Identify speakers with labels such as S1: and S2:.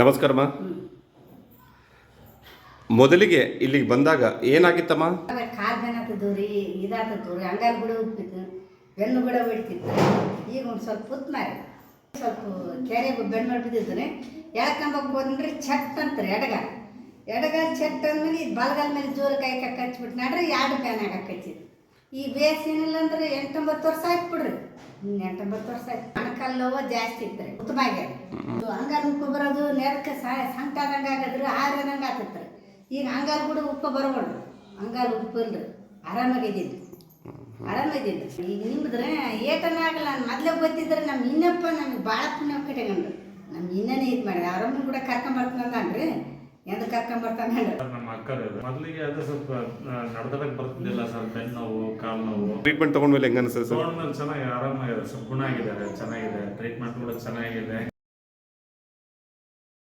S1: ನಮಸ್ಕಾರಮ್ಮ ಮೊದಲಿಗೆ ಇಲ್ಲಿಗೆ ಬಂದಾಗ ಏನಾಗಿತ್ತಮ್ಮ?
S2: ಅವಾಗ ಕಾಲು ಬೆನ್ನತ್ತದ್ದು ರೀ ಇದಾಗ್ತದ್ದು ರೀ ಅಂಗಾಲು ಕೂಡ ಉಪ್ಪಿತ್ತು, ಬೆನ್ನು ಕೂಡ ಬಿಡ್ತಿತ್ತು. ಈಗ ಒಂದು ಸ್ವಲ್ಪ ಪುತ್ ಮಾರಿ ಸ್ವಲ್ಪ ಕೆರೆ ಬೆನ್ನು ಹೊಡ್ಬಿದ್ದಿದ್ದು ರೀ ಎಳ್ಕೊಂಬಕ್ಕೆ ಹೋದಂದ್ರೆ ಚಟ್ ಅಂತಾರೆ ಎಡಗಾಲ ಎಡಗಾಲ ಚಟ್ ಅಂದ್ಮೇಲೆ ಇದು ಬಲಗಾಲ ಮೇಲೆ ಜೋರು ಕೈ ಕಕ್ಕ ಹಚ್ಬಿಟ್ಟು ನಡ್ರಿ ಎರಡು ಬ್ಯಾನಾಗ ಈ ಈ ಬೇಸಿನಿಲ್ಲ ಅಂದ್ರೆ ಎಂಟೊಂಬತ್ತು ವರ್ಷ ಆಯ್ತು ಬಿಡ್ರಿ. ಎಂಟೊಂಬತ್ತು ವರ್ಷ ಆಯ್ತು. ನೋವು ಜಾಸ್ತಿ ಇತ್ತು ಉತ್ತಮ ಉತ್ತಮಾಗ್ಯಾರ ಅಂಗಾಲು ಉಪ್ಪು ಬರೋದು ನೆರಕ್ಕೆ ಸಂಕಟ ಆದಂಗೆ ಆಗದ್ರಿ ಆರದಂಗೆ ಆತತ್ರಿ ಈಗ ಹಂಗಾರ ಕೂಡ ಉಪ್ಪು ಬರಬಾರ್ದು ಹಂಗಾರು ಉಪ್ಪು ಇಲ್ರಿ ಆರಾಮಾಗಿದ್ದೀನಿ ಆರಾಮಾಗಿದ್ದೀನಿ ಈಗ ನಿಮ್ಮದ್ರೆ ಏಟನ ಆಗಲ್ಲ ನಾನು ಮೊದಲೇ ಗೊತ್ತಿದ್ರೆ ನಮ್ಮ ಇನ್ನಪ್ಪ ನಮ್ಗೆ ಭಾಳ ಪುಣ್ಯ ಕಟ್ಟಿಕೊಂಡ್ರು. ನಮ್ಮ ಇನ್ನನೇ ಇದು ಮಾಡಿ ಆರಾಮ ಕೂಡ ಕರ್ಕೊಂಬರ್ತಾನನ್ರಿ ಎಂದು ಕರ್ಕೊಂಡ್ಬರ್ತಾನೆ
S3: ನಮ್ಮ ಅಕ್ಕ ಮೊದಲಿಗೆ ಅದು ಸ್ವಲ್ಪ ನಡ್ದಕ್ಕೆ ಬರ್ತಿದ್ದಿಲ್ಲ ಸರ್. ಬೆನ್ನು ನೋವು ಕಾಲು ನೋವು.
S1: ಟ್ರೀಟ್ಮೆಂಟ್ ತಗೊಂಡ್ಮೇಲೆ ಹೆಂಗ ಅನಿಸ್ತದೆ ಸರ್?
S3: ತಗೊಂಡ್ಮೇಲೆ ಚೆನ್ನಾಗಿ ಆರಾಮಾಗಿದೆ. ಸ್ವಲ್ಪ ಗುಣ ಆಗಿದೆ ಚೆನ್ನಾಗಿದೆ. ಟ್ರೀಟ್ಮೆಂಟ್ ಕೂಡ ಚೆನ್ನಾಗಿದೆ.